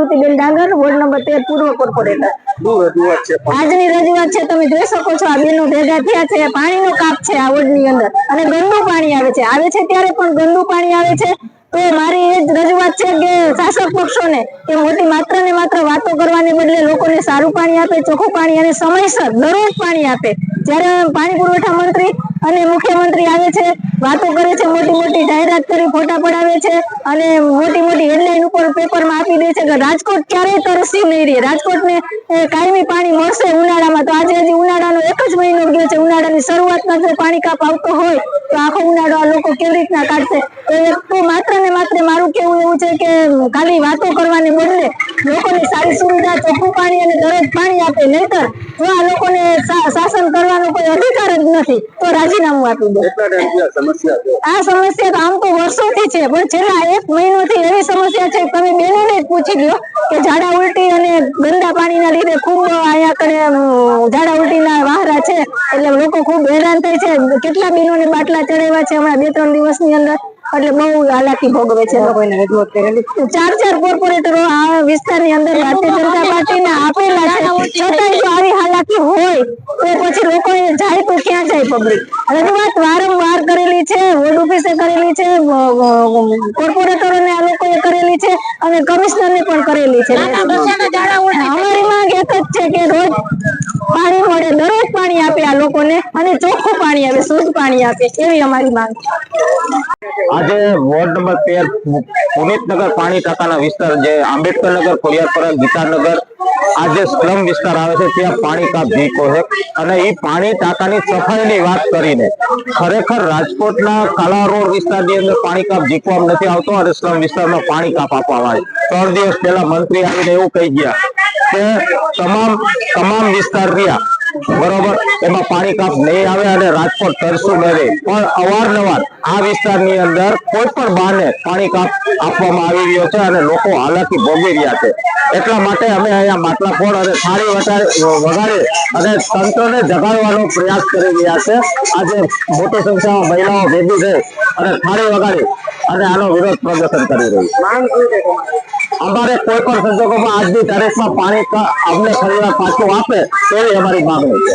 મારુતિબેન ડાંગર ward number તેર પૂર્વ કોર્પોરેટર. આજની રજૂઆત છે તમે જોઈ શકો છો આ બેનો ભેગા થયા છે પાણીનો કાપ છે આ વોર્ડની અંદર. અને ગંદુ પાણી આવે છે. આવે છે ત્યારે પણ ગંદુ પાણી આવે છે. તો મારી એ જ રજૂઆત છે કે શાસક પક્ષોને કે મોટી માત્ર ને માત્ર વાતો કરવાને બદલે લોકોને સારું પાણી આપે ચોખ્ખું પાણી અને સમયસર દરરોજ પાણી આપે. જ્યારે પાણી પુરવઠા મંત્રી અને મુખ્યમંત્રી આવે છે, વાતો કરે છે, મોટી મોટી જાહેરાત કરી, ફોટા પડાવે છે અને મોટી મોટી હેડલાઇન ઉપર પેપરમાં આપી દે છે કે રાજકોટ ક્યારેય તરસી નહીં રહે. રાજકોટને ને કાયમી પાણી મળશે ઉનાળામાં. તો આજે હજી ઉનાળાનો એક જ મહિનો ગયો છે ઉનાળાની શરૂઆતમાં જો પાણી કાપ આવતો હોય તો આખો ઉનાળો આ લોકો કેવી રીતના કાઢશે? તો એક તો માત્ર ને માત્ર મારું કેવું એવું છે કે ખાલી વાતો કરવાને બદલે લોકોને સારી સુવિધા ચોખ્ખું પાણી અને દરરોજ પાણી આપે નહીતર જો આ લોકોને શાસન કરવાનો કોઈ અધિકાર જ નથી તો રાજીનામું આપી દે. આ સમસ્યા તો આમ તો વર્ષોથી છે પણ છેલ્લા એક મહિનોથી એવી સમસ્યા છે તમે બેનોને જ પૂછી લ્યો કે ઝાડા ઉલટી અને ગંદા પાણીના લીધે ખૂબ અહીંયા કરે ઝાડા ઉલટીના છે એટલે લોકો ખૂબ હેરાન થાય છે. કેટલા બેનોને બાટલા ચડાવ્યા છે હમણાં બે ત્રણ દિવસની અંદર. એટલે બહુ હાલાકી ભોગવે છે લોકોને ચાર ચાર કોર્પોરેટરો આ વિસ્તારની અંદર ભારતીય જનતા પાર્ટીને આપેલા છે. છતાં જો આવી હાલાકી હોય તો પછી લોકો જાય તો ક્યાં જાય પબ્લિક રજૂઆત વારંવાર કરેલી છે વોર્ડ ઓફિસે કરેલી છે કોર્પોરેટરોને આ લોકોએ કરેલી છે અને કમિશનરને પણ કરેલી છે. અમારી માંગ એક જ છે કે રોજ પાણી આપે આ લોકોને અને ચોખ્ખું પાણી આપે, શુદ્ધ પાણી આપે, એવી અમારી માંગ આજે વોર્ડ નંબર તેર પુનિતનગર પાણી ટાંકાના વિસ્તાર જે આંબેડકર નગર ખોડિયારપરા, ગીતાનગર આ સ્લમ વિસ્તાર આવે છે, ત્યાં પાણી કાપ ભીકો છે. અને એ પાણી ટાંકાની સફાઈની વાત કરીને ખરેખર રાજકોટના કાલા રોડ વિસ્તારની અંદર પાણી કાપ ઝીકવામાં નથી આવતો અને સ્લમ વિસ્તારમાં પાણી કાપ આપવામાં ત્રણ દિવસ પહેલા મંત્રી આવીને એવું કહી ગયા કે તમામ તમામ વિસ્તાર રહ્યા. બરોબર? એમાં પાણી કાપ નહીં આવે અને રાજકોટ તરસું નહીં પણ અવારનવાર આ વિસ્તારની અંદર કોઈ પણ બહાને પાણી કાપ આપવામાં આવી રહ્યો છે અને લોકો હાલાકી ભોગવી રહ્યા છે. એટલા માટે અમે અહીંયા માટલા ફોડ અને થાળી વગાડી અને તંત્રને જગાડવાનો પ્રયાસ કરી રહ્યા છે. આજે મોટી સંખ્યામાં મહિલાઓ ભેગી થઈ અને થાળી વગાડી. અને આનો વિરોધ પ્રદર્શન કરી રહી છે. અમારે કોઈ પણ સંજોગોમાં આજની તારીખમાં પાણી અમને ફરીવાર પાછું આપે, તેવી અમારી માંગણી છે.